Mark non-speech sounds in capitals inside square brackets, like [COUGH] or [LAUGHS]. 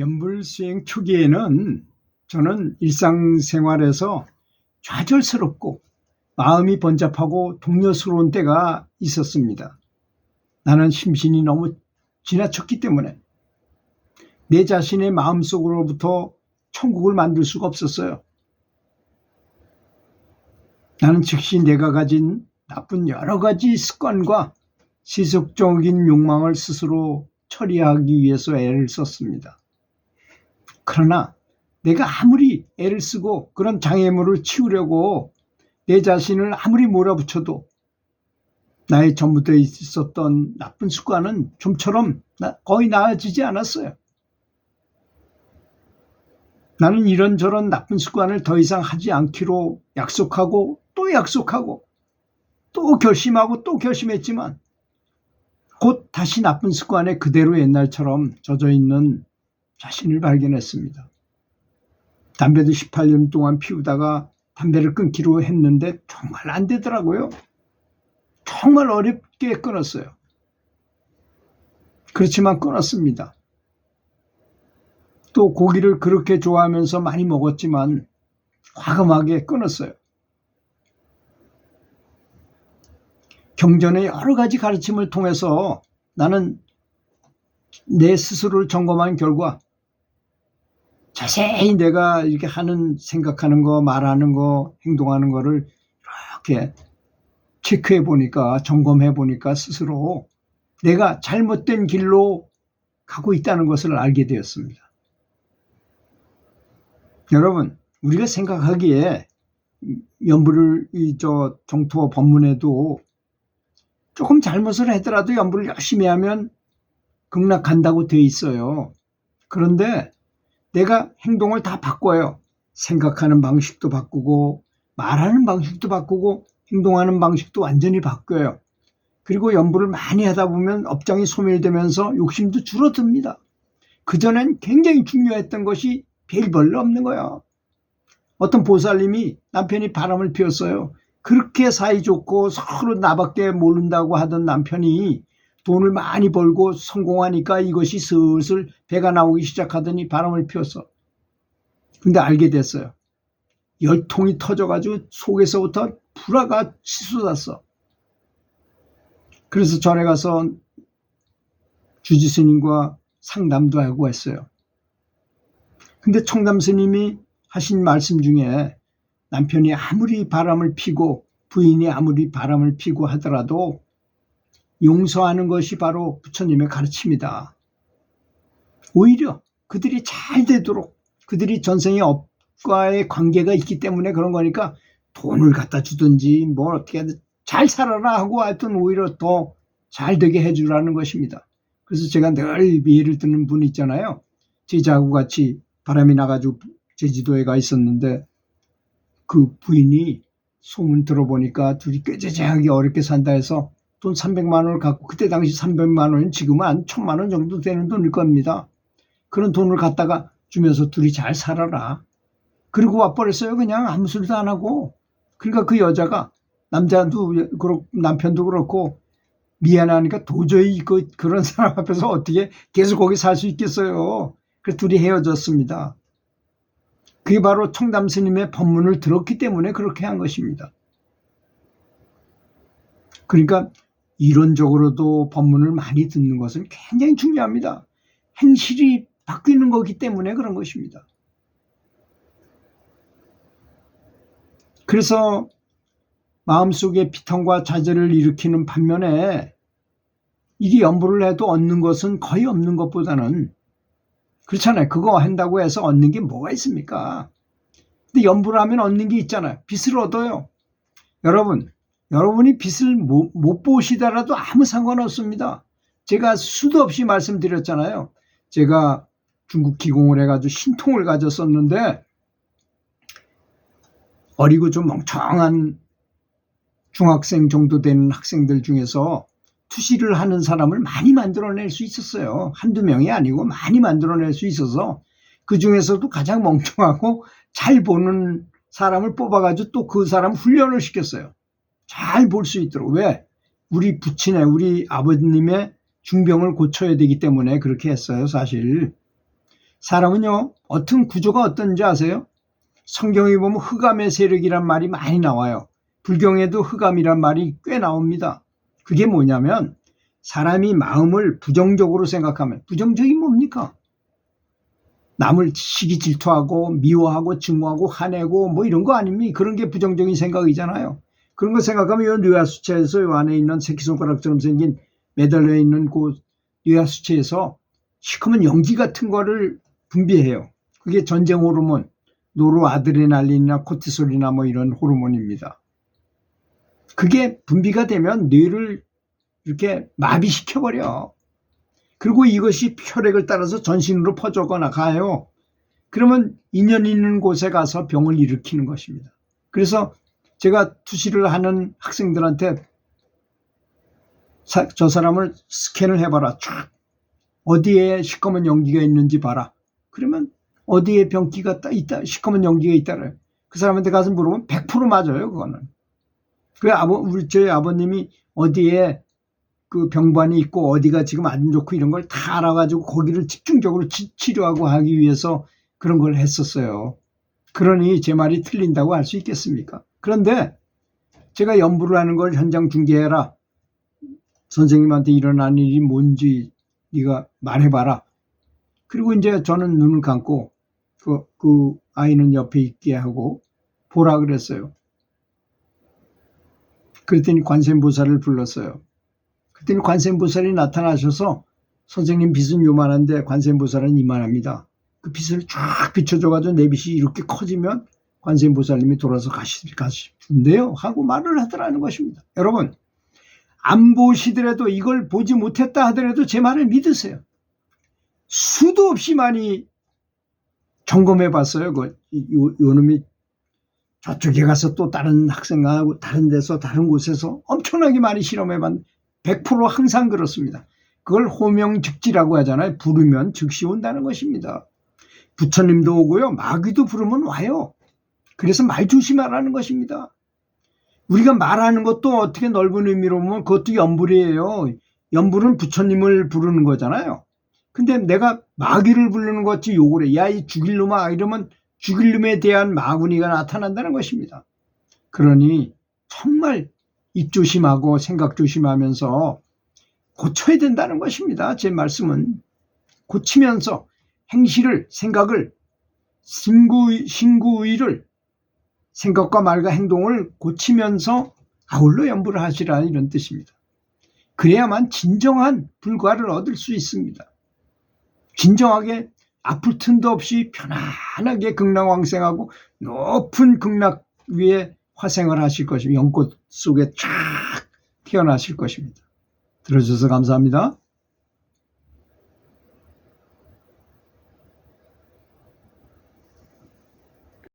연불 수행 초기에는 저는 일상생활에서 좌절스럽고 마음이 번잡하고 동요스러운 때가 있었습니다. 나는 심신이 너무 지나쳤기 때문에 내 자신의 마음속으로부터 천국을 만들 수가 없었어요. 나는 즉시 내가 가진 나쁜 여러 가지 습관과 지속적인 욕망을 스스로 처리하기 위해서 애를 썼습니다. 그러나 내가 아무리 애를 쓰고 그런 장애물을 치우려고 내 자신을 아무리 몰아붙여도 나의 전부터 있었던 나쁜 습관은 좀처럼 나- 거의 나아지지 않았어요. 나는 이런저런 나쁜 습관을 더 이상 하지 않기로 약속하고 또 약속하고 또 결심하고 또 결심했지만 곧 다시 나쁜 습관에 그대로 옛날처럼 젖어 있는 자신을 발견했습니다. 담배도 18년 동안 피우다가 담배를 끊기로 했는데 정말 안 되더라고요. 정말 어렵게 끊었어요. 그렇지만 끊었습니다. 또 고기를 그렇게 좋아하면서 많이 먹었지만 과감하게 끊었어요. 경전의 여러 가지 가르침을 통해서 나는 내 스스로를 점검한 결과 자세히 내가 이렇게 하는 생각하는 거, 말하는 거, 행동하는 거를 이렇게 체크해 보니까 점검해 보니까 스스로 내가 잘못된 길로 가고 있다는 것을 알게 되었습니다. 여러분, 우리가 생각하기에 연부를 이 저 정토 법문에도 조금 잘못을 하더라도 연부를 열심히 하면 극락한다고 돼 있어요. 그런데 내가 행동을 다 바꿔요. 생각하는 방식도 바꾸고 말하는 방식도 바꾸고 행동하는 방식도 완전히 바뀌어요. 그리고 연부를 많이 하다 보면 업장이 소멸되면서 욕심도 줄어듭니다. 그전엔 굉장히 중요했던 것이 별벌로 없는 거야. 어떤 보살님이 남편이 바람을 피웠어요. 그렇게 사이좋고 서로 나밖에 모른다고 하던 남편이 돈을 많이 벌고 성공하니까 이것이 슬슬 배가 나오기 시작하더니 바람을 피웠어. 근데 알게 됐어요. 열통이 터져가지고 속에서부터 불화가 치솟았어. 그래서 전에 가서 주지 스님과 상담도 하고 했어요. 근데 청담 스님이 하신 말씀 중에 남편이 아무리 바람을 피고 부인이 아무리 바람을 피고 하더라도 용서하는 것이 바로 부처님의 가르침이다. 오히려 그들이 잘 되도록 그들이 전생에 업과의 관계가 있기 때문에 그런 거니까 돈을 갖다 주든지 뭘 어떻게 하든 잘 살아라 하고 하여튼 오히려 더 잘 되게 해주라는 것입니다. 그래서 제가 늘 예를 드는 분 있잖아요. 제자하고 같이 바람이 나가지고 제주도에 가 있었는데 그 부인이 소문 들어보니까 둘이 꾀재재하게 어렵게 산다 해서 돈 300만 원을 갖고 그때 당시 300만 원은 지금은 한 1000만 원 정도 되는 돈일 겁니다. 그런 돈을 갖다가 주면서 둘이 잘 살아라. 그리고 와버렸어요. 그냥 아무 소리도 안 하고. 그러니까 그 여자가 남자도 그렇고 남편도 그렇고 미안하니까 도저히 그, 그런 [LAUGHS] 사람 앞에서 어떻게 계속 거기 살 수 있겠어요. 그래서 둘이 헤어졌습니다. 그게 바로 청담 스님의 법문을 들었기 때문에 그렇게 한 것입니다. 그러니까 이론적으로도 법문을 많이 듣는 것은 굉장히 중요합니다. 행실이 바뀌는 거기 때문에 그런 것입니다. 그래서 마음속에 비통과 좌절을 일으키는 반면에 이게 연부를 해도 얻는 것은 거의 없는 것보다는 그렇잖아요. 그거 한다고 해서 얻는 게 뭐가 있습니까? 근데 연부를 하면 얻는 게 있잖아요. 빚을 얻어요. 여러분, 여러분이 빚을 못, 못 보시더라도 아무 상관없습니다. 제가 수도 없이 말씀드렸잖아요. 제가 중국 기공을 해가지고 신통을 가졌었는데 어리고 좀 멍청한 중학생 정도 되는 학생들 중에서 투시를 하는 사람을 많이 만들어낼 수 있었어요. 한두 명이 아니고 많이 만들어낼 수 있어서 그 중에서도 가장 멍청하고 잘 보는 사람을 뽑아가지고 또 그 사람 훈련을 시켰어요. 잘 볼 수 있도록. 왜? 우리 부친의, 우리 아버님의 중병을 고쳐야 되기 때문에 그렇게 했어요, 사실. 사람은요, 어떤 구조가 어떤지 아세요? 성경에 보면 흑암의 세력이란 말이 많이 나와요. 불경에도 흑암이란 말이 꽤 나옵니다. 그게 뭐냐면 사람이 마음을 부정적으로 생각하면 부정적이 뭡니까? 남을 시기 질투하고 미워하고 증오하고 화내고 뭐 이런 거 아닙니까? 그런 게 부정적인 생각이잖아요. 그런 거 생각하면 요 뇌하수체에서 요 안에 있는 새끼손가락처럼 생긴 매달려 있는 그 뇌하수체에서 시커먼 연기 같은 거를 분비해요. 그게 전쟁 호르몬, 노르아드레날린이나 코티솔이나 뭐 이런 호르몬입니다. 그게 분비가 되면 뇌를 이렇게 마비시켜버려. 그리고 이것이 혈액을 따라서 전신으로 퍼져거나 가요. 그러면 인연 있는 곳에 가서 병을 일으키는 것입니다. 그래서 제가 투시를 하는 학생들한테 사- 저 사람을 스캔을 해봐라. 쫙 어디에 시커먼 연기가 있는지 봐라. 그러면 어디에 병기가 따- 있다, 시커먼 연기가 있다래. 그 사람한테 가서 물어보면 100% 맞아요, 그거는. 그 아버, 우리 저희 아버님이 어디에 그 병반이 있고 어디가 지금 안 좋고 이런 걸 다 알아가지고 거기를 집중적으로 치, 치료하고 하기 위해서 그런 걸 했었어요. 그러니 제 말이 틀린다고 할 수 있겠습니까? 그런데 제가 연부를 하는 걸 현장 중계해라. 선생님한테 일어난 일이 뭔지 네가 말해봐라. 그리고 이제 저는 눈을 감고 그, 그 아이는 옆에 있게 하고 보라 그랬어요. 그랬더니 관세음보살을 불렀어요. 그랬더니 관세음보살이 나타나셔서 선생님 빛은 요만한데 관세음보살은 이만합니다. 그 빛을 쫙 비춰줘가지고 내 빛이 이렇게 커지면 관세음보살님이 돌아서 가시, 가시는데요. 하고 말을 하더라는 것입니다. 여러분, 안 보시더라도 이걸 보지 못했다 하더라도 제 말을 믿으세요. 수도 없이 많이 점검해 봤어요. 그, 요, 요 놈이 저쪽에 가서 또 다른 학생하고 다른 데서 다른 곳에서 엄청나게 많이 실험해 봤100% 항상 그렇습니다. 그걸 호명즉지라고 하잖아요. 부르면 즉시 온다는 것입니다. 부처님도 오고요. 마귀도 부르면 와요. 그래서 말 조심하라는 것입니다. 우리가 말하는 것도 어떻게 넓은 의미로 보면 그것도 연불이에요. 연불은 부처님을 부르는 거잖아요. 근데 내가 마귀를 부르는 것 같이 욕을 해. 야, 이 죽일 놈아. 이러면 죽일 놈에 대한 마구니가 나타난다는 것입니다. 그러니 정말 입 조심하고 생각 조심하면서 고쳐야 된다는 것입니다. 제 말씀은. 고치면서 행실을, 생각을, 신구, 신구의를 생각과 말과 행동을 고치면서 아울러 연부를 하시라 이런 뜻입니다. 그래야만 진정한 불과를 얻을 수 있습니다. 진정하게 아플 틈도 없이 편안하게 극락왕생하고 높은 극락 위에 화생을 하실 것입니다. 연꽃 속에 쫙 태어나실 것입니다. 들어주셔서 감사합니다.